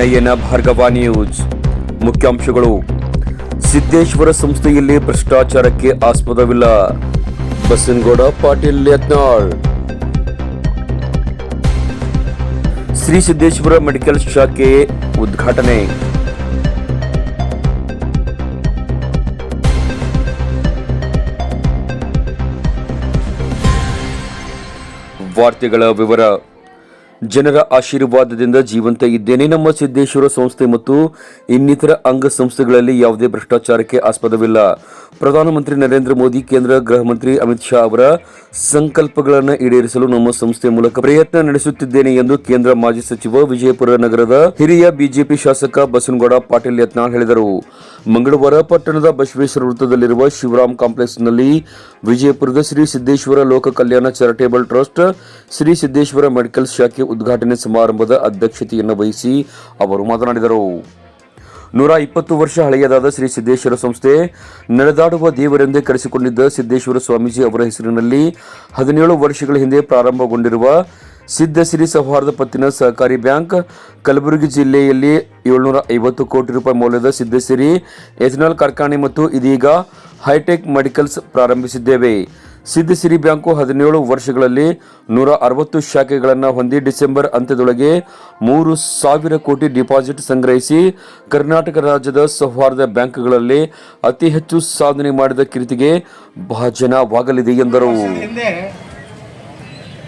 ನಯನ Bhargava news ಮುಖ್ಯಾಂಶಗಳು. ಸಿದ್ದೇಶ್ವರ ಸಂಸ್ಥೆಯಲ್ಲಿ ಭ್ರಷ್ಟಾಚಾರಕ್ಕೆ ಆಸ್ಪದವಿಲ್ಲ. ಬಸನಗೌಡ ಪಾಟೀಲ್ ಯತ್ನಾಳ್. ಶ್ರೀ ಸಿದ್ದೇಶ್ವರ ಮೆಡಿಕಲ್ ಶಾಖೆ ಉದ್ಘಾಟನೆ. ವಾರ್ತೆಗಳ ವಿವರ. ಜನರ ಆಶೀರ್ವಾದದಿಂದ ಜೀವಂತ ಇದ್ದೇನೆ. ನಮ್ಮ ಸಿದ್ದೇಶ್ವರ ಸಂಸ್ಥೆ ಮತ್ತು ಇನ್ನಿತರ ಅಂಗಸಂಸ್ಥೆಗಳಲ್ಲಿ ಯಾವುದೇ ಭ್ರಷ್ಟಾಚಾರಕ್ಕೆ ಆಸ್ಪದವಿಲ್ಲ. ಪ್ರಧಾನಮಂತ್ರಿ ನರೇಂದ್ರ ಮೋದಿ, ಕೇಂದ್ರ ಗೃಹ ಮಂತ್ರಿ ಅಮಿತ್ ಶಾ ಅವರ ಸಂಕಲ್ಪಗಳನ್ನು ಈಡೇರಿಸಲು ನಮ್ಮ ಸಂಸ್ಥೆ ಮೂಲಕ ಪ್ರಯತ್ನ ನಡೆಸುತ್ತಿದ್ದೇನೆ ಎಂದು ಕೇಂದ್ರ ಮಾಜಿ ಸಚಿವ ವಿಜಯಪುರ ನಗರದ ಹಿರಿಯ ಬಿಜೆಪಿ ಶಾಸಕ ಬಸನಗೌಡ ಪಾಟೀಲ್ ಯತ್ನಾಳ್ ಹೇಳಿದರು. ಮಂಗಳವಾರ ಪಟ್ಟಣದ ಬಸವೇಶ್ವರ ವೃತ್ತದಲ್ಲಿರುವ ಶಿವರಾಮ್ ಕಾಂಪ್ಲೆಕ್ಸ್ನಲ್ಲಿ ವಿಜಯಪುರದ Shri Siddheshwar Loka Kalyana charitable trust, Shri Siddheshwar medical ಶಾಖೆ ಉದ್ಘಾಟನೆ ಸಮಾರಂಭದ ಅಧ್ಯಕ್ಷತೆಯನ್ನು ವಹಿಸಿ ಅವರು ಮಾತನಾಡಿದರು. ನೂರ ಇಪ್ಪತ್ತು ವರ್ಷ ಹಳೆಯದಾದ ಶ್ರೀ ಸಿದ್ದೇಶ್ವರ ಸಂಸ್ಥೆ ನಡೆದಾಡುವ ದೇವರೆಂದೇ ಕರೆಸಿಕೊಂಡಿದ್ದ ಸಿದ್ದೇಶ್ವರ ಸ್ವಾಮೀಜಿ ಅವರ ಹೆಸರಿನಲ್ಲಿ ಹದಿನೇಳು ವರ್ಷಗಳ ಹಿಂದೆ ಪ್ರಾರಂಭಗೊಂಡಿರುವ ಸಿದ್ಧ ಶ್ರೀ ಸೌಹಾರ್ದ ಪತ್ತಿನ ಸಹಕಾರಿ ಬ್ಯಾಂಕ್, ಕಲಬುರಗಿ ಜಿಲ್ಲೆಯಲ್ಲಿ ಏಳ್ನೂರ ಐವತ್ತು ಕೋಟಿ ರೂಪಾಯಿ ಮೌಲ್ಯದ ಸಿದ್ದಸಿರಿ ಎಥನಾಲ್ ಕಾರ್ಖಾನೆ ಮತ್ತು ಇದೀಗ ಹೈಟೆಕ್ ಮೆಡಿಕಲ್ಸ್ ಪ್ರಾರಂಭಿಸಿದ್ದೇವೆ. ಸಿದ್ಧಸಿರಿ ಬ್ಯಾಂಕು ಹದಿನೇಳು ವರ್ಷಗಳಲ್ಲಿ ನೂರ ಅರವತ್ತು ಶಾಖೆಗಳನ್ನು ಹೊಂದಿ ಡಿಸೆಂಬರ್ ಅಂತ್ಯದೊಳಗೆ ಮೂರು ಸಾವಿರ ಕೋಟಿ ಡಿಪಾಸಿಟ್ ಸಂಗ್ರಹಿಸಿ ಕರ್ನಾಟಕ ರಾಜ್ಯದ ಸೌಹಾರ್ದ ಬ್ಯಾಂಕ್ಗಳಲ್ಲಿ ಅತಿ ಹೆಚ್ಚು ಸಾಧನೆ ಮಾಡಿದ ಕೀರ್ತಿಗೆ ಭಾಜನವಾಗಲಿದೆ ಎಂದರು.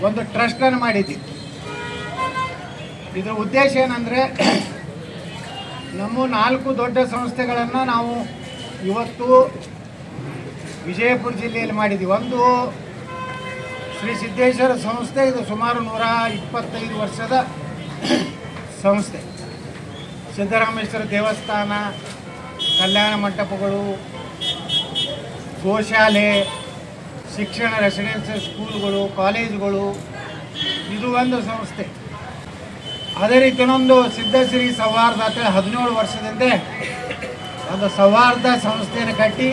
ಒಂದು ಮಾಡಿದ್ವಿ ಇದರ ಉದ್ದೇಶ ಏನಂದರೆ ನಮ್ಮ ನಾಲ್ಕು ದೊಡ್ಡ ಸಂಸ್ಥೆಗಳನ್ನು ನಾವು ಇವತ್ತು ವಿಜಯಪುರ ಜಿಲ್ಲೆಯಲ್ಲಿ ಮಾಡಿದ್ವಿ. ಒಂದು ಶ್ರೀ ಸಿದ್ದೇಶ್ವರ ಸಂಸ್ಥೆ, ಇದು ಸುಮಾರು ನೂರ ಇಪ್ಪತ್ತೈದು ವರ್ಷದ ಸಂಸ್ಥೆ. ಸಿದ್ದರಾಮೇಶ್ವರ ದೇವಸ್ಥಾನ, ಕಲ್ಯಾಣ ಮಂಟಪಗಳು, ಗೋಶಾಲೆ, ಶಿಕ್ಷಣ ರೆಸಿಡೆನ್ಸಿಯಲ್ ಸ್ಕೂಲ್ಗಳು, ಕಾಲೇಜುಗಳು, ಇದು ಒಂದು ಸಂಸ್ಥೆ. ಅದೇ ರೀತಿ ಇನ್ನೊಂದು ಸಿದ್ಧಶ್ರೀ ಸೌಹಾರ್ದ ಹದಿನೇಳು ವರ್ಷದಿಂದ ಒಂದು ಸೌಹಾರ್ದ ಸಂಸ್ಥೆಯನ್ನು ಕಟ್ಟಿ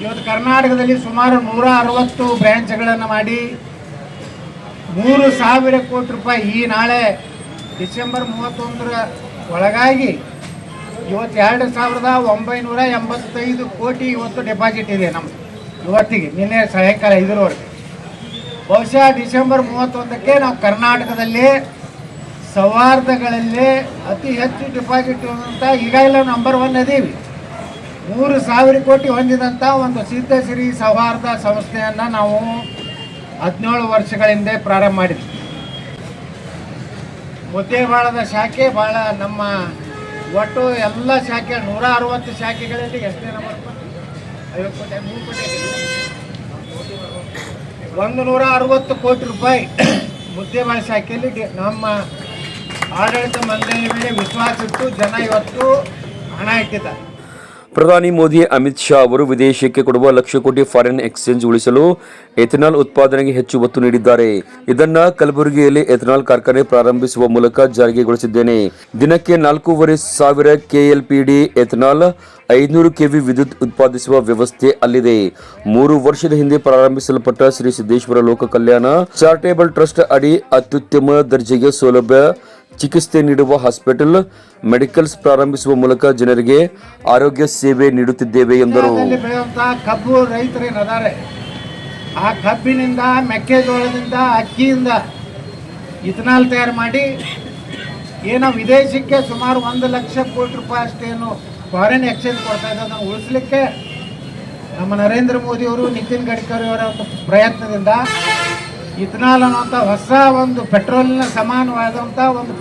ಇವತ್ತು ಕರ್ನಾಟಕದಲ್ಲಿ ಸುಮಾರು ನೂರ ಅರವತ್ತು ಬ್ರ್ಯಾಂಚ್ಗಳನ್ನು ಮಾಡಿ ಮೂರು ಸಾವಿರ ಕೋಟಿ ರೂಪಾಯಿ ಈ ನಾಳೆ ಡಿಸೆಂಬರ್ ಮೂವತ್ತೊಂದರ ಒಳಗಾಗಿ ಇವತ್ತು ಎರಡು ಸಾವಿರದ ಒಂಬೈನೂರ ಎಂಬತ್ತೈದು ಕೋಟಿ ಇವತ್ತು ಡೆಪಾಸಿಟ್ ಇದೆ ನಮ್ಮದು ಇವತ್ತಿಗೆ ನಿನ್ನೆ ಸಾಯಂಕಾಲ ಐದರವರೆಗೆ ಬಹುಶಃ ಡಿಸೆಂಬರ್ ಮೂವತ್ತೊಂದಕ್ಕೆ ನಾವು ಕರ್ನಾಟಕದಲ್ಲಿ ಸೌಹಾರ್ದಗಳಲ್ಲಿ ಅತಿ ಹೆಚ್ಚು ಡೆಪಾಸಿಟ್ ಈಗಾಗಲೇ ನಂಬರ್ ಒನ್ ಅದೀವಿ. ಮೂರು ಸಾವಿರ ಕೋಟಿ ಹೊಂದಿದಂಥ ಒಂದು ಸಿದ್ಧಶ್ರೀ ಸೌಹಾರ್ದ ಸಂಸ್ಥೆಯನ್ನು ನಾವು ಹದಿನೇಳು ವರ್ಷಗಳ ಹಿಂದೆ ಪ್ರಾರಂಭ ಮಾಡಿದ್ವಿ. ಮುದ್ದೇಬಾಳದ ಶಾಖೆ ಭಾಳ ನಮ್ಮ ಒಟ್ಟು ಎಲ್ಲ ಶಾಖೆ ನೂರ ಅರವತ್ತು ಶಾಖೆಗಳಲ್ಲಿ ಎಷ್ಟೇ ನಂಬರ್ ಐವತ್ತು ಕೋಟಿ, ಮೂರು ಕೋಟಿ ಒಂದು ನೂರ ಅರವತ್ತು ಕೋಟಿ ರೂಪಾಯಿ ಮುದ್ದೇಬಾಳ ಶಾಖೆಯಲ್ಲಿ ನಮ್ಮ ಆಡಳಿತ ಮಂಡಳಿ ಮೇಲೆ ವಿಶ್ವಾಸ ಇಟ್ಟು ಜನ ಇವತ್ತು ಹಣ ಇಟ್ಟಿದ್ದಾರೆ. ಪ್ರಧಾನಿ ಮೋದಿ, ಅಮಿತ್ ಶಾ ಅವರು ವಿದೇಶಕ್ಕೆ ಕೊಡುವ ಲಕ್ಷ ಕೋಟಿ ಫಾರಿನ್ ಎಕ್ಸ್ಚೇಂಜ್ ಉಳಿಸಲು ಎಥೆನಾಲ್ ಉತ್ಪಾದನೆಗೆ ಹೆಚ್ಚು ಒತ್ತು ನೀಡಿದ್ದಾರೆ. ಇದನ್ನ ಕಲಬುರಗಿಯಲ್ಲಿ ಎಥೆನಾಲ್ ಕಾರ್ಖಾನೆ ಪ್ರಾರಂಭಿಸುವ ಮೂಲಕ ಜಾರಿಗೆಗೊಳಿಸಿದ್ದೇನೆ ದಿನಕ್ಕೆ ನಾಲ್ಕೂವರೆ ಸಾವಿರ ಕೆಎಲ್ಪಿಡಿ ಎಥೆನಾಲ್, ಐನೂರು ಕೆವಿ ವಿದ್ಯುತ್ ಉತ್ಪಾದಿಸುವ ವ್ಯವಸ್ಥೆ ಅಲ್ಲಿದೆ. ಮೂರು ವರ್ಷದ ಹಿಂದೆ ಪ್ರಾರಂಭಿಸಲ್ಪಟ್ಟ ಶ್ರೀ ಸಿದ್ದೇಶ್ವರ ಲೋಕ ಕಲ್ಯಾಣ ಚಾರಿಟೇಬಲ್ ಟ್ರಸ್ಟ್ ಅಡಿ ಅತ್ಯುತ್ತಮ ದರ್ಜೆಗೆ ಸೌಲಭ್ಯ ಚಿಕಿತ್ಸೆ ನೀಡುವ ಹಾಸ್ಪಿಟಲ್ ಮೆಡಿಕಲ್ಸ್ ಪ್ರಾರಂಭಿಸುವ ಮೂಲಕ ಜನರಿಗೆ ಆರೋಗ್ಯ ಸೇವೆ ನೀಡುತ್ತಿದ್ದೇವೆ ಎಂದರು. ಕಬ್ಬು ರೈತರು ಏನದಾರೆ ಆ ಕಬ್ಬಿನಿಂದ, ಮೆಕ್ಕೆಜೋಳದಿಂದ, ಅಕ್ಕಿಯಿಂದ ಇಥನಾಲ್ ತಯಾರು ಮಾಡಿ ಏನೋ ವಿದೇಶಕ್ಕೆ ಸುಮಾರು ಒಂದು ಲಕ್ಷ ಕೋಟಿ ರೂಪಾಯಿ ಅಷ್ಟೇನು ಫಾರಿನ್ ಎಕ್ಸ್ಚೇಂಜ್ ಕೊಡ್ತಾ ಇದ್ದ ಅದನ್ನು ಉಳಿಸ್ಲಿಕ್ಕೆ ನಮ್ಮ ನರೇಂದ್ರ ಮೋದಿಯವರು, ನಿತಿನ್ ಗಡ್ಕರಿ ಅವರ ಪ್ರಯತ್ನದಿಂದ ಇಥನಾಲ್ ಅನ್ನುವಂಥ ಹೊಸ ಒಂದು ಪೆಟ್ರೋಲ್ನ ಸಮಾನವಾದಂಥ ಒಂದು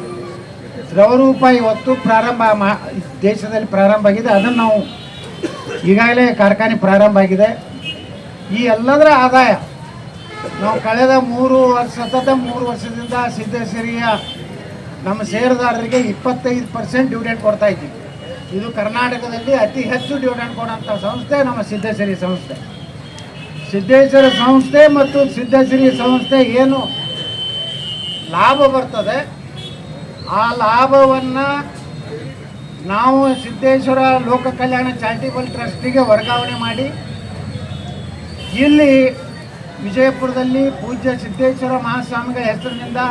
ದ್ರವರೂಪ ಇವತ್ತು ಪ್ರಾರಂಭ ಮಾ ದೇಶದಲ್ಲಿ ಪ್ರಾರಂಭ ಆಗಿದೆ. ಅದನ್ನು ನಾವು ಈಗಾಗಲೇ ಕಾರ್ಖಾನೆ ಪ್ರಾರಂಭ ಆಗಿದೆ. ಈ ಎಲ್ಲದರ ಆದಾಯ ನಾವು ಕಳೆದ ಮೂರು ವರ್ಷ, ಸತತ ಮೂರು ವರ್ಷದಿಂದ ಸಿದ್ದೇಶ್ವರಿಯ ನಮ್ಮ ಷೇರುದಾರರಿಗೆ ಇಪ್ಪತ್ತೈದು ಪರ್ಸೆಂಟ್ ಡಿವಿಡೆಂಟ್ ಕೊಡ್ತಾ ಇದ್ದೀವಿ. ಇದು ಕರ್ನಾಟಕದಲ್ಲಿ ಅತಿ ಹೆಚ್ಚು ಡಿವಿಡೆಂಟ್ ಕೊಡೋಂಥ ಸಂಸ್ಥೆ ನಮ್ಮ ಸಿದ್ದೇಶ್ವರಿ ಸಂಸ್ಥೆ. ಸಿದ್ದೇಶ್ವರ ಸಂಸ್ಥೆ ಮತ್ತು ಸಿದ್ದೇಶ್ವರಿ ಸಂಸ್ಥೆ ಏನು ಲಾಭ ಬರ್ತದೆ? ಆ ಲಾಭವನ್ನು ನಾವು ಸಿದ್ದೇಶ್ವರ ಲೋಕ ಕಲ್ಯಾಣ ಚಾರಿಟೇಬಲ್ ಟ್ರಸ್ಟಿಗೆ ವರ್ಗಾವಣೆ ಮಾಡಿ, ಇಲ್ಲಿ ವಿಜಯಪುರದಲ್ಲಿ ಪೂಜ್ಯ ಸಿದ್ದೇಶ್ವರ ಮಹಾಸ್ವಾಮಿಗಳ ಹೆಸರಿನಿಂದ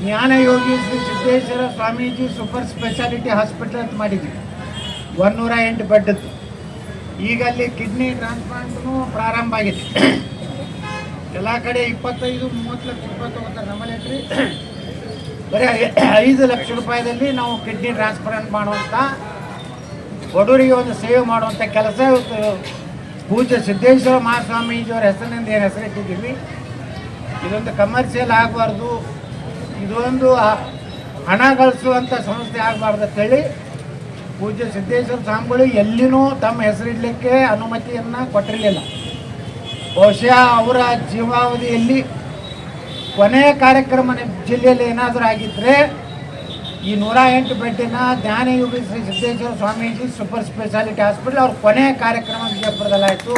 Jnanayogi Shri Siddheshwar Swamiji super speciality hospital ಅಂತ ಮಾಡಿದ್ವಿ. ಒನ್ನೂರ ಎಂಟು ಬೆಡ್ಡದ್ದು ಈಗ ಅಲ್ಲಿ ಕಿಡ್ನಿ ಟ್ರಾನ್ಸ್ಪ್ಲಾಂಟ್ನು ಪ್ರಾರಂಭ ಆಗಿದೆ ಎಲ್ಲ ಕಡೆ ಇಪ್ಪತ್ತೈದು, ಮೂವತ್ತು ಲಕ್ಷ ರೂಪಾಯಿ ತಗೋತಾರೆ ನಮ್ಮಲ್ಲಿ ಬರೀ ಐದು ಲಕ್ಷ ರೂಪಾಯಿದಲ್ಲಿ ನಾವು ಕಿಡ್ನಿ ಟ್ರಾನ್ಸ್ಪ್ಲಾಂಟ್ ಮಾಡುವಂಥ ಬಡವರಿಗೆ ಒಂದು ಸೇವೆ ಮಾಡುವಂಥ ಕೆಲಸ ಪೂಜ್ಯ ಸಿದ್ದೇಶ್ವರ ಮಹಾಸ್ವಾಮೀಜಿಯವರ ಹೆಸರಿನಿಂದ ಏನು ಹೆಸರಿಟ್ಟಿದ್ದೀವಿ ಇದೊಂದು ಕಮರ್ಷಿಯಲ್ ಆಗಬಾರ್ದು. ಇದೊಂದು ಹಣ ಗಳಿಸುವಂಥ ಸಂಸ್ಥೆ ಆಗಬಾರ್ದು ಅಂತೇಳಿ ಪೂಜ್ಯ ಸಿದ್ದೇಶ್ವರ ಸ್ವಾಮಿಗಳು ಎಲ್ಲಿನೂ ತಮ್ಮ ಹೆಸರಿಡಲಿಕ್ಕೆ ಅನುಮತಿಯನ್ನು ಕೊಟ್ಟಿರಲಿಲ್ಲ. ಬಹುಶಃ ಅವರ ಜೀವಾವಧಿಯಲ್ಲಿ ಕೊನೆಯ ಕಾರ್ಯಕ್ರಮ ಜಿಲ್ಲೆಯಲ್ಲಿ ಏನಾದರೂ ಆಗಿದ್ದರೆ ಈ ನೂರ ಎಂಟು ಬೆಡ್ಡಿನ Jnanayogi Shri Siddheshwar Swamiji super speciality hospital ಅವ್ರ ಕೊನೆಯ ಕಾರ್ಯಕ್ರಮ ವಿಜಯಪುರದಲ್ಲಾಯಿತು.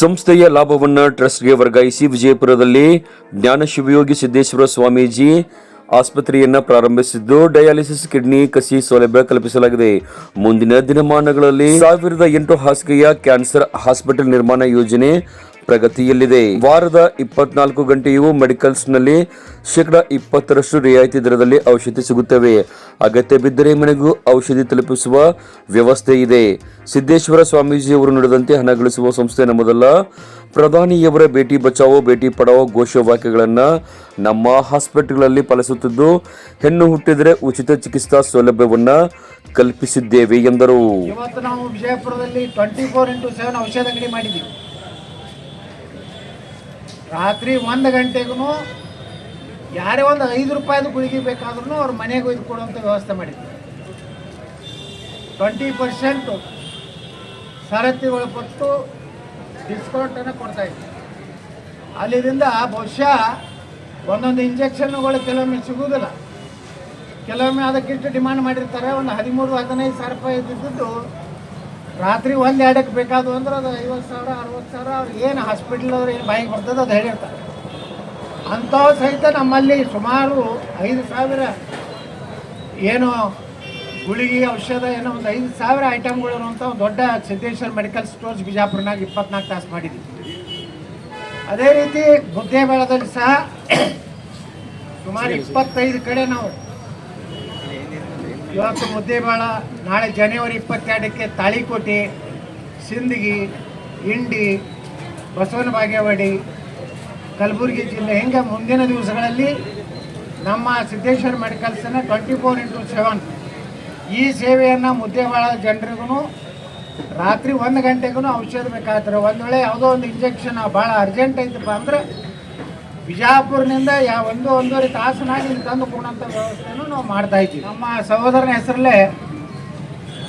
ಸಂಸ್ಥೆಯ ಲಾಭವನ್ನು ಟ್ರಸ್ಟ್ಗೆ ವರ್ಗಾಯಿಸಿ ವಿಜಯಪುರದಲ್ಲಿ ಜ್ಞಾನ ಶಿವಯೋಗಿ ಸಿದ್ದೇಶ್ವರ ಸ್ವಾಮೀಜಿ ಆಸ್ಪತ್ರೆಯನ್ನ ಪ್ರಾರಂಭಿಸಿದ್ದು, ಡಯಾಲಿಸಿಸ್, ಕಿಡ್ನಿ, ಕಸಿ ಸೌಲಭ್ಯ ಕಲ್ಪಿಸಲಾಗಿದೆ. ಮುಂದಿನ ದಿನಮಾನಗಳಲ್ಲಿ ಸಾವಿರದ ಎಂಟು ಹಾಸಿಗೆಯ ಕ್ಯಾನ್ಸರ್ ಹಾಸ್ಪಿಟಲ್ ನಿರ್ಮಾಣ ಯೋಜನೆ ಪ್ರಗತಿಯಲ್ಲಿದೆ. ವಾರದ ಇಪ್ಪತ್ನಾಲ್ಕು ಗಂಟೆಯೂ ಮೆಡಿಕಲ್ಸ್ನಲ್ಲಿ ಶೇಕಡ ಇಪ್ಪತ್ತರಷ್ಟು ರಿಯಾಯಿತಿ ದರದಲ್ಲಿ ಔಷಧಿ ಸಿಗುತ್ತವೆ. ಅಗತ್ಯ ಬಿದ್ದರೆ ಮನೆಗೂ ಔಷಧಿ ತಲುಪಿಸುವ ವ್ಯವಸ್ಥೆ ಇದೆ. ಸಿದ್ದೇಶ್ವರ ಸ್ವಾಮೀಜಿಯವರು ನಡೆದಂತೆ ಹಣ ಗಳಿಸುವ ಸಂಸ್ಥೆ ನಮ್ಮದಲ್ಲ. ಪ್ರಧಾನಿಯವರ ಭೇಟಿ ಬಚಾವೋ, ಭೇಟಿ ಪಡಾವೋ ಘೋಷವಾಕ್ಯಗಳನ್ನ ನಮ್ಮ ಹಾಸ್ಪಿಟಲ್ಗಳಲ್ಲಿ ಪಾಲಿಸುತ್ತಿದ್ದು ಹೆಣ್ಣು ಹುಟ್ಟಿದರೆ ಉಚಿತ ಚಿಕಿತ್ಸಾ ಸೌಲಭ್ಯವನ್ನ ಕಲ್ಪಿಸಿದ್ದೇವೆ ಎಂದರು. ಇವತ್ತು ನಾವು ವಿಜಯಪುರದಲ್ಲಿ ಟ್ವೆಂಟಿ ಫೋರ್ ಇಂಟು ಸೆವೆನ್ ಔಷಧ ಅಂಗಡಿ ಮಾಡಿದ್ದೀವಿ. ರಾತ್ರಿ ಒಂದು ಗಂಟೆಗೂ ಯಾರೇ ಒಂದು ಐದು ರೂಪಾಯಿದು ಗುಳಿಗೆ ಬೇಕಾದ್ರೂ ಅವ್ರ ಮನೆಗೆ ಒಯ್ದು ಕೊಡುವಂಥ ವ್ಯವಸ್ಥೆ ಮಾಡಿದ್ದೀವಿ ಟ್ವೆಂಟಿ ಪರ್ಸೆಂಟು ಸರತಿ ಒಳಪಟ್ಟು ಡಿಸ್ಕೌಂಟನ್ನು ಕೊಡ್ತಾ ಇದ್ವಿ. ಅಲ್ಲಿಂದ ಬಹುಶಃ ಒಂದೊಂದು ಇಂಜೆಕ್ಷನ್ಗಳು ಕೆಲವೊಮ್ಮೆ ಸಿಗುವುದಿಲ್ಲ. ಕೆಲವೊಮ್ಮೆ ಅದಕ್ಕಿಷ್ಟು ಡಿಮಾಂಡ್ ಮಾಡಿರ್ತಾರೆ. ಒಂದು ಹದಿಮೂರು, ಹದಿನೈದು ಸಾವಿರ ರೂಪಾಯಿ ಇದ್ದಿದ್ದು ರಾತ್ರಿ ಒಂದು ಎರಡಕ್ಕೆ ಬೇಕಾದವು ಅಂದ್ರೆ ಅದು ಐವತ್ತು ಸಾವಿರ, ಅರವತ್ತು ಸಾವಿರ, ಅವ್ರು ಏನು ಹಾಸ್ಪಿಟ್ಲ್ ಅವ್ರು ಏನು ಬಾಯಿಗೆ ಬರ್ತದೆ ಅದು ಹೇಳಿರ್ತಾರೆ. ಅಂಥವು ಸಹಿತ ನಮ್ಮಲ್ಲಿ ಸುಮಾರು ಐದು ಸಾವಿರ ಏನು ಗುಳಿಗೆ ಔಷಧ ಏನೋ ಒಂದು ಐದು ಸಾವಿರ ಐಟಮ್ಗಳು ಇರುವಂಥ ದೊಡ್ಡ ಸಿದ್ದೇಶ್ವರ ಮೆಡಿಕಲ್ ಸ್ಟೋರ್ಸ್ ಬಿಜಾಪುರನಾಗ ಇಪ್ಪತ್ನಾಲ್ಕು ತಾಸು ಮಾಡಿದ್ವಿ. ಅದೇ ರೀತಿ ಬುದ್ದೇಬೇಳದಲ್ಲಿ ಸಹ ಸುಮಾರು ಇಪ್ಪತ್ತೈದು ಕಡೆ ನಾವು ಇವತ್ತು ಮುದ್ದೇಬೇಳ ನಾಳೆ ಜನವರಿ ಇಪ್ಪತ್ತೆರಡಕ್ಕೆ ತಾಳಿಕೋಟೆ, ಸಿಂದಗಿ, ಇಂಡಿ, ಬಸವನ ಬಾಗೇವಾಡಿ, ಕಲಬುರಗಿ ಜಿಲ್ಲೆ. ಹಿಂಗೆ ಮುಂದಿನ ದಿವಸಗಳಲ್ಲಿ ನಮ್ಮ ಸಿದ್ದೇಶ್ವರ ಮೆಡಿಕಲ್ಸನ್ನು ಟ್ವೆಂಟಿ ಫೋರ್ ಇಂಟು ಸೆವೆನ್ ಈ ಸೇವೆಯನ್ನು ಮುದ್ದೇಬಾಳ ಜನರಿಗೂ ರಾತ್ರಿ ಒಂದು ಗಂಟೆಗೂ ಔಷಧ ಬೇಕಾಗ್ತಾರೆ ಒಂದು ವೇಳೆ ಯಾವುದೋ ಒಂದು ಇಂಜೆಕ್ಷನ್ ಭಾಳ ಅರ್ಜೆಂಟ್ ಐತಪ್ಪ ಅಂದ್ರೆ ಬಿಜಾಪುರ್ನಿಂದ ಯಾವ ಒಂದು ಒಂದೂವರೆ ತಾಸನಾಗಿ ಇಲ್ಲಿ ತಂದು ಕೊಡೋಂಥ ವ್ಯವಸ್ಥೆನೂ ನಾವು ಮಾಡ್ತಾ ಇದ್ದೀವಿ. ನಮ್ಮ ಸಹೋದರನ ಹೆಸರಲ್ಲೇ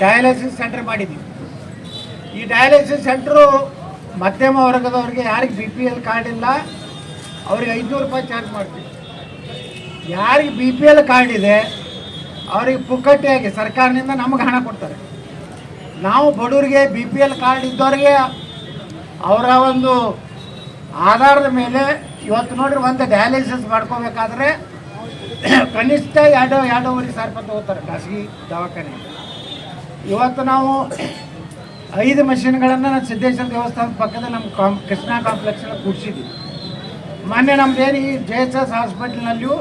ಡಯಾಲಿಸಿಸ್ ಸೆಂಟರ್ ಮಾಡಿದ್ವಿ ಈ ಡಯಾಲಿಸಿಸ್ ಸೆಂಟ್ರು ಮಧ್ಯಮ ವರ್ಗದವ್ರಿಗೆ ಯಾರಿಗೆ ಬಿ ಪಿ ಎಲ್ ಕಾರ್ಡ್ ಇಲ್ಲ, ಅವ್ರಿಗೆ ಐದುನೂರು ರೂಪಾಯಿ ಚಾರ್ಜ್ ಮಾಡ್ತೀವಿ. ಯಾರಿಗೆ ಬಿ ಪಿ ಎಲ್ ಕಾರ್ಡ್ ಇದೆ, ಅವ್ರಿಗೆ ಪುಕ್ಕಟ್ಟಿಯಾಗಿ ಸರ್ಕಾರದಿಂದ ನಮಗೆ ಹಣ ಕೊಡ್ತಾರೆ. ನಾವು ಬಡವರಿಗೆ ಬಿ ಪಿ ಎಲ್ ಕಾರ್ಡ್ ಇದ್ದವ್ರಿಗೆ ಅವರ ಒಂದು ಆಧಾರದ ಮೇಲೆ ಇವತ್ತು ನೋಡ್ರಿ ಒಂದು ಡಯಾಲಿಸಿಸ್ ಮಾಡ್ಕೋಬೇಕಾದ್ರೆ ಕನಿಷ್ಠ ಎರಡು, ಎರಡೂವರೆ ಸಾವಿರ ರೂಪಾಯಿ ತಗೋತಾರೆ ಖಾಸಗಿ ದವಾಖಾನೆ ಇವತ್ತು ನಾವು ಐದು ಮಷಿನ್ಗಳನ್ನು ನಾನು ಸಿದ್ದೇಶ್ವರ ದೇವಸ್ಥಾನದ ಪಕ್ಕದಲ್ಲಿ ನಮ್ಮ ಕಾಂ ಕೃಷ್ಣ ಕಾಂಪ್ಲೆಕ್ಸಲ್ಲಿ ಕೂಡಿಸಿದ್ದೀವಿ ಮೊನ್ನೆ ನಮ್ದೇನು ಈ ಜೆ ಎಸ್ ಎಸ್ ಹಾಸ್ಪಿಟ್ಲ್ನಲ್ಲಿಯೂ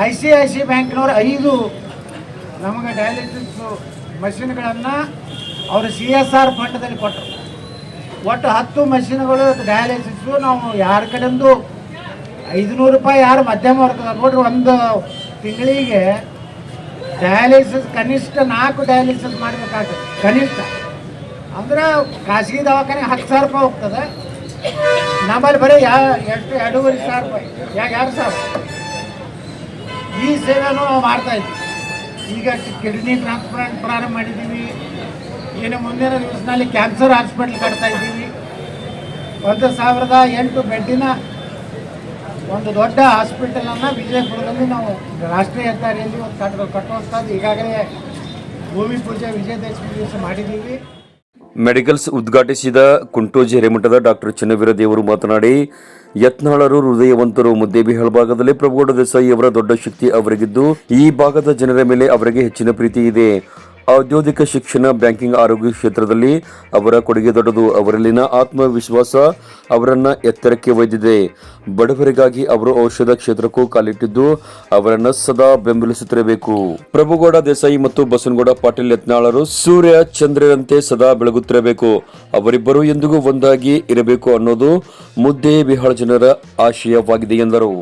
ಐ ಸಿ ಐ ಸಿ ಬ್ಯಾಂಕ್ನವ್ರು ಐದು ನಮಗೆ ಡಯಾಲಿಸಿಸ್ ಮಷಿನ್ಗಳನ್ನು ಅವರು ಸಿ ಎಸ್ ಆರ್ ಫಂಡದಲ್ಲಿ ಕೊಟ್ಟರು. ಒಟ್ಟು ಹತ್ತು ಮಷಿನ್ಗಳು ಡಯಾಲಿಸಿಸ್ಸು ನಾವು ಯಾರ ಕಡೆಂದು ಐದುನೂರು ರೂಪಾಯಿ ಯಾರು ಮಧ್ಯಮ ವರ್ಗದ ನೋಡ್ರಿ, ಒಂದು ತಿಂಗಳಿಗೆ ಡಯಾಲಿಸಿಸ್ ಕನಿಷ್ಠ ನಾಲ್ಕು ಡಯಾಲಿಸಿಸ್ ಮಾಡಬೇಕಾಗ್ತದೆ ಕನಿಷ್ಠ. ಅಂದ್ರೆ ಖಾಸಗಿ ದವಾಖಾನೆ ಹತ್ತು ಸಾವಿರ ರೂಪಾಯಿ ಹೋಗ್ತದೆ. ನಮ್ಮಲ್ಲಿ ಬರೀ ಯಾ ಎಷ್ಟು ಎರಡೂವರೆ ಸಾವಿರ ರೂಪಾಯಿ, ಯಾಕೆ ಎರಡು ಸಾವಿರ? ಈ ಸೇವೆನೂ ನಾವು ಮಾಡ್ತಾ ಇದ್ವಿ. ಈಗ ಕಿಡ್ನಿ ಟ್ರಾನ್ಸ್ಪ್ಲಾಂಟ್ ಪ್ರಾರಂಭ ಮಾಡಿದ್ದೀವಿ. ಏನು ಮುಂದಿನ ದಿವಸದಲ್ಲಿ ಕ್ಯಾನ್ಸರ್ ಹಾಸ್ಪಿಟ್ಲ್ ಕಟ್ತಾ ಇದ್ದೀವಿ. ಒಂದು ಸಾವಿರದ ಎಂಟು ಬೆಡ್ಡಿನ ಒಂದು ದೊಡ್ಡ ಹಾಸ್ಪಿಟಲನ್ನು ವಿಜಯಪುರದಲ್ಲಿ ನಾವು ರಾಷ್ಟ್ರೀಯ ಹೆದ್ದಾರಿಯಲ್ಲಿ ಒಂದು ಕಟ್ಟೋ ಕಟ್ಟುವಂಥದ್ದು ಈಗಾಗಲೇ ಭೂಮಿ ಪೂಜೆ ವಿಜಯದಶಮಿ ದಿವಸ ಮಾಡಿದ್ದೀವಿ. ಮೆಡಿಕಲ್ಸ್ ಉದ್ಘಾಟಿಸಿದ ಕುಂಟೋಜಿ ಹಿರೇಮಠದ ಡಾಕ್ಟರ್ ಚನ್ನವೀರ ದೇವರು ಮಾತನಾಡಿ ಯತ್ನಾಳರು ಹೃದಯವಂತರು ಮುದ್ದೇಬಿಹಾಳ್ ಭಾಗದಲ್ಲಿ ಪ್ರಭುಗೌಡ ದೇಸಾಯಿ ಅವರ ದೊಡ್ಡ ಶಕ್ತಿ ಅವರಿಗಿದ್ದು, ಈ ಭಾಗದ ಜನರ ಮೇಲೆ ಅವರಿಗೆ ಹೆಚ್ಚಿನ ಪ್ರೀತಿ ಇದೆ. ಔದ್ಯೋಗಿಕ ಶಿಕ್ಷಣ, ಬ್ಯಾಂಕಿಂಗ್, ಆರೋಗ್ಯ ಕ್ಷೇತ್ರದಲ್ಲಿ ಅವರ ಕೊಡುಗೆ ದೊಡ್ಡದು. ಅವರಲ್ಲಿನ ಆತ್ಮವಿಶ್ವಾಸ ಅವರನ್ನ ಎತ್ತರಕ್ಕೆ ಒಯ್ದಿದೆ. ಬಡವರಿಗಾಗಿ ಅವರು ಔಷಧ ಕ್ಷೇತ್ರಕ್ಕೂ ಕಾಲಿಟ್ಟಿದ್ದು ಅವರನ್ನ ಸದಾ ಬೆಂಬಲಿಸುತ್ತಿರಬೇಕು. ಪ್ರಭುಗೌಡ ದೇಸಾಯಿ ಮತ್ತು ಬಸನಗೌಡ ಪಾಟೀಲ್ ಯತ್ನಾಳರು ಸೂರ್ಯ ಚಂದ್ರರಂತೆ ಸದಾ ಬೆಳಗುತ್ತಿರಬೇಕು. ಅವರಿಬ್ಬರು ಎಂದಿಗೂ ಒಂದಾಗಿ ಇರಬೇಕು ಅನ್ನೋದು ಮುದ್ದೆ ಬಿಹಾಳ ಜನರ ಆಶಯವಾಗಿದೆ ಎಂದರು.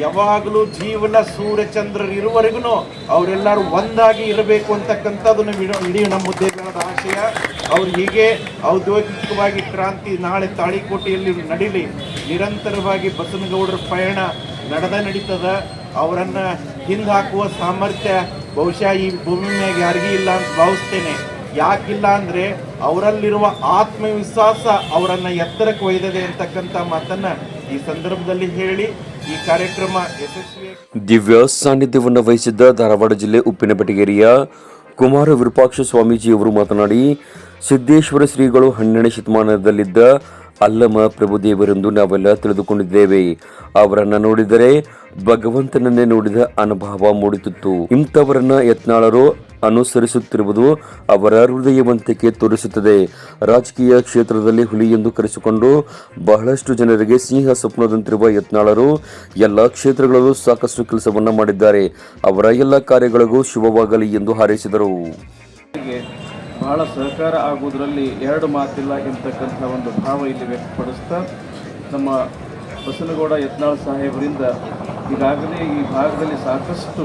ಯಾವಾಗಲೂ ಜೀವನ ಸೂರ್ಯಚಂದ್ರರು ಇರುವವರೆಗೂ ಅವರೆಲ್ಲರೂ ಒಂದಾಗಿ ಇರಬೇಕು. ಅಂತಕ್ಕಂಥದ್ದು ನಮ್ಮ ಇಡೀ- ನಮ್ಮ ಉದ್ದೇಶದ ಆಶಯ. ಅವ್ರು ಹೀಗೆ ಔದ್ಯೋಗಿಕವಾಗಿ ಕ್ರಾಂತಿ ನಾಳೆ ತಾಳಿಕೋಟೆಯಲ್ಲಿ ನಡೀಲಿ. ನಿರಂತರವಾಗಿ ಬಸನಗೌಡರ ಪಯಣ ನಡೆದ ನಡೀತದ. ಅವರನ್ನು ಹಿಂದೆ ಹಾಕುವ ಸಾಮರ್ಥ್ಯ ಬಹುಶಃ ಈ ಭೂಮಿ ಮ್ಯಾಗೆ ಯಾರಿಗೂ ಇಲ್ಲ ಅಂತ ಭಾವಿಸ್ತೇನೆ. ಯಾಕಿಲ್ಲ ಅಂದರೆ ಅವರಲ್ಲಿರುವ ಆತ್ಮವಿಶ್ವಾಸ ಅವರನ್ನು ಎತ್ತರಕ್ಕೆ ಒಯ್ದದೆ ಅಂತಕ್ಕಂಥ ಮಾತನ್ನ ಈ ಸಂದರ್ಭದಲ್ಲಿ ಹೇಳಿ ಈ ಕಾರ್ಯಕ್ರಮ ದಿವ್ಯ ಸಾನ್ನಿಧ್ಯವನ್ನು ವಹಿಸಿದ್ದ ಧಾರವಾಡ ಜಿಲ್ಲೆ ಉಪ್ಪಿನಬೆಟಗೇರಿಯ ಕುಮಾರ ವಿರೂಪಾಕ್ಷ ಸ್ವಾಮೀಜಿಯವರು ಮಾತನಾಡಿ, ಸಿದ್ದೇಶ್ವರ ಶ್ರೀಗಳು ಹನ್ನೆರಡನೇ ಶತಮಾನದಲ್ಲಿದ್ದ ಅಲ್ಲಮ ಪ್ರಭುದೇವರೆಂದು ನಾವೆಲ್ಲ ತಿಳಿದುಕೊಂಡಿದ್ದೇವೆ. ಅವರನ್ನ ನೋಡಿದರೆ ಭಗವಂತನನ್ನೇ ನೋಡಿದ ಅನುಭವ ಮೂಡುತ್ತಿತ್ತು ಇಂಥವರನ್ನ ಯತ್ನಾಳರು ಅನುಸರಿಸುತ್ತಿರುವುದು ಅವರ ಹೃದಯವಂತಿಕೆ ತೋರಿಸುತ್ತದೆ. ರಾಜಕೀಯ ಕ್ಷೇತ್ರದಲ್ಲಿ ಹುಲಿ ಎಂದು ಕರೆಸಿಕೊಂಡು ಬಹಳಷ್ಟು ಜನರಿಗೆ ಸಿಂಹ ಸ್ವಪ್ನದಂತಿರುವ ಯತ್ನಾಳರು ಎಲ್ಲ ಕ್ಷೇತ್ರಗಳಲ್ಲೂ ಸಾಕಷ್ಟು ಕೆಲಸವನ್ನು ಮಾಡಿದ್ದಾರೆ. ಅವರ ಎಲ್ಲ ಕಾರ್ಯಗಳಿಗೂ ಶುಭವಾಗಲಿ ಎಂದು ಹಾರೈಸಿದರು. ಬಹಳ ಸಹಕಾರ ಆಗುವುದರಲ್ಲಿ ಎರಡು ಮಾತಿಲ್ಲ ಎಂತಕ್ಕಂಥ ಒಂದು ಭಾವ ಇಲ್ಲಿ ವ್ಯಕ್ತಪಡಿಸ್ತಾ ನಮ್ಮ ಬಸನಗೌಡ ಯತ್ನಾಳ್ ಸಾಹೇಬರಿಂದ ಈಗಾಗಲೇ ಈ ಭಾಗದಲ್ಲಿ ಸಾಕಷ್ಟು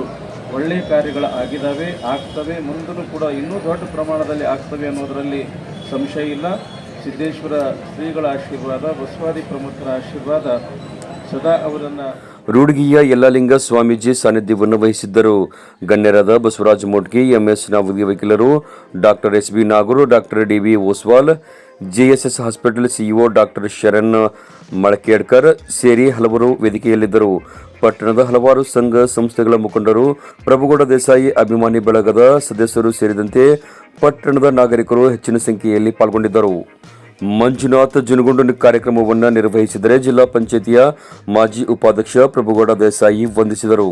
ಒಳ್ಳೆಯ ಕಾರ್ಯಗಳು ಆಗಿದ್ದಾವೆ, ಆಗ್ತವೆ, ಮುಂದೂ ಕೂಡ ಇನ್ನೂ ದೊಡ್ಡ ಪ್ರಮಾಣದಲ್ಲಿ ಆಗ್ತವೆ ಅನ್ನೋದರಲ್ಲಿ ಸಂಶಯ ಇಲ್ಲ. ಸಿದ್ದೇಶ್ವರ ಶ್ರೀಗಳ ಆಶೀರ್ವಾದ, ಬಸವಾದಿ ಪ್ರಮುಖರ ಆಶೀರ್ವಾದ ಸದಾ ಅವರನ್ನು ರೂಡ್ಗಿಯ ಯಲ್ಲಲಿಂಗ ಸ್ವಾಮೀಜಿ ಸಾನ್ನಿಧ್ಯವನ್ನು ವಹಿಸಿದ್ದರು. ಗಣ್ಯರಾದ ಬಸವರಾಜ ಮೋಟ್ಗಿ, ಎಂಎಸ್ ನಾವದಿ ವಕೀಲರು, doctor S B Nagur, doctor D B Oswal, JSS hospital CEO doctor Sharan Malakhedkar ಸೇರಿ ಹಲವರು ವೇದಿಕೆಯಲ್ಲಿದ್ದರು. ಪಟ್ಟಣದ ಹಲವಾರು ಸಂಘ ಸಂಸ್ಥೆಗಳ ಮುಖಂಡರು, ಪ್ರಭುಗೌಡ ದೇಸಾಯಿ ಅಭಿಮಾನಿ ಬಳಗದ ಸದಸ್ಯರು ಸೇರಿದಂತೆ ಪಟ್ಟಣದ ನಾಗರಿಕರು ಹೆಚ್ಚಿನ ಸಂಖ್ಯೆಯಲ್ಲಿ ಪಾಲ್ಗೊಂಡಿದ್ದರು. ಮಂಜುನಾಥ್ ಜುನಗುಂಡು ಕಾರ್ಯಕ್ರಮವನ್ನು ನಿರ್ವಹಿಸಿದರೆ ಜಿಲ್ಲಾ ಪಂಚಾಯತಿಯ ಮಾಜಿ ಉಪಾಧ್ಯಕ್ಷ ಪ್ರಭುಗೌಡ ದೇಸಾಯಿ ವಂದಿಸಿದರು.